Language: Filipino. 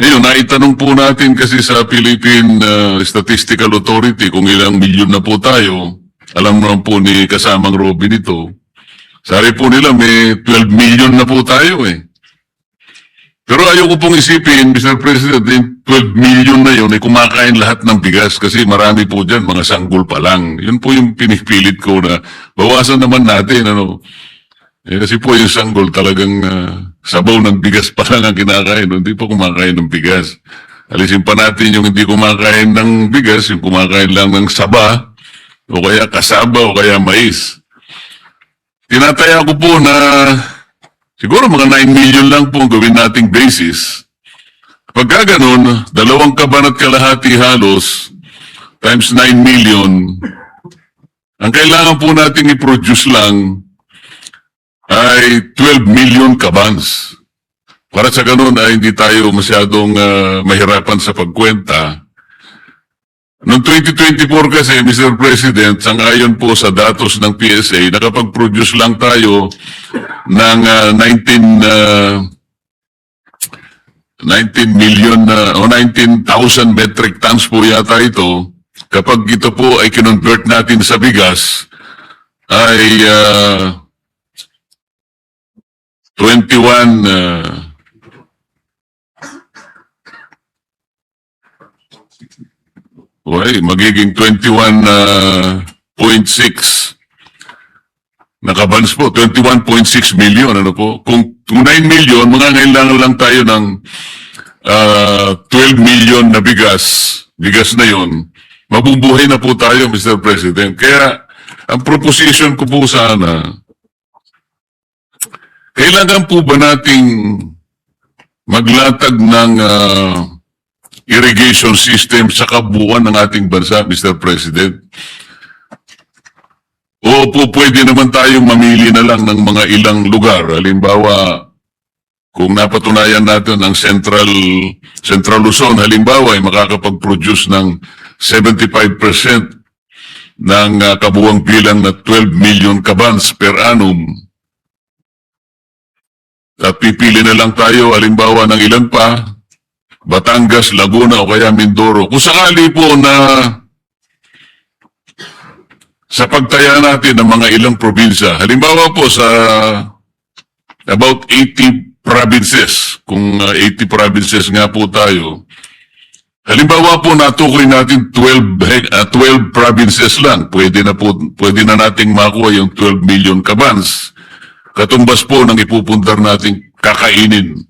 Ngayon, naitanong po natin kasi sa Philippine uh, Statistical Authority kung ilang milyon na po tayo. Alam naman po ni kasamang Robin ito. Sabi po nila may 12 million na po tayo eh. Pero ayoko pong isipin, Mr. President, yung 12 million na yun ay kumakain lahat ng bigas kasi marami po dyan, mga sanggol pa lang. Yun po yung pinipilit ko na bawasan naman natin. Ano. Eh, kasi po yung sanggol talagang ah, sabaw ng bigas pa lang ang kinakain. Hindi po kumakain ng bigas. Alisin pa natin yung hindi kumakain ng bigas, yung kumakain lang ng saba, o kaya kasaba, o kaya mais. Tinataya ko po na siguro mga 9 million lang po ang gawin nating basis. Pagka ganun, dalawang kaban at kalahati halos, times 9 million, ang kailangan po nating i-produce lang ay 12 million kabans. Para sa ganun ay hindi tayo masyadong ah, mahirapan sa pagkwenta. Noong 2024 kasi, Mr. President, sangayon po sa datos ng PSA, nakapag-produce lang tayo ng ah, 19, ah, 19 million na o 19,000 metric tons po yata ito. Kapag ito po ay kinonvert natin sa bigas, ay ah, 21 ah, Uy, magiging 21.6 nakabans po, 21.6 million, ano po? Kung, kung 9 million, mga kailangan lang tayo ng ah, 12 million na bigas, bigas na yon, mabubuhay na po tayo, Mr. President. Kaya, ang proposition ko po sana, kailangan po ba nating maglatag ng ah, irrigation system sa kabuuan ng ating bansa, Mr. President? O po pwede naman tayong mamili na lang ng mga ilang lugar. Halimbawa, kung napatunayan natin ang Central Central Luzon, halimbawa, ay makakapag-produce ng 75% ng ah, kabuuang bilang na 12 million kabans per annum. Pipili na lang tayo, halimbawa, ng ilan pa, Batangas, Laguna o kaya Mindoro. Kung sakali po na sa pagtaya natin ng mga ilang probinsya, halimbawa po sa about 80 provinces, kung uh, 80 provinces nga po tayo, halimbawa po natukoy natin 12, hec- uh, 12 provinces lang, pwede na, po, pwede na nating makuha yung 12 million kabans. Katumbas po ng ipupundar nating kakainin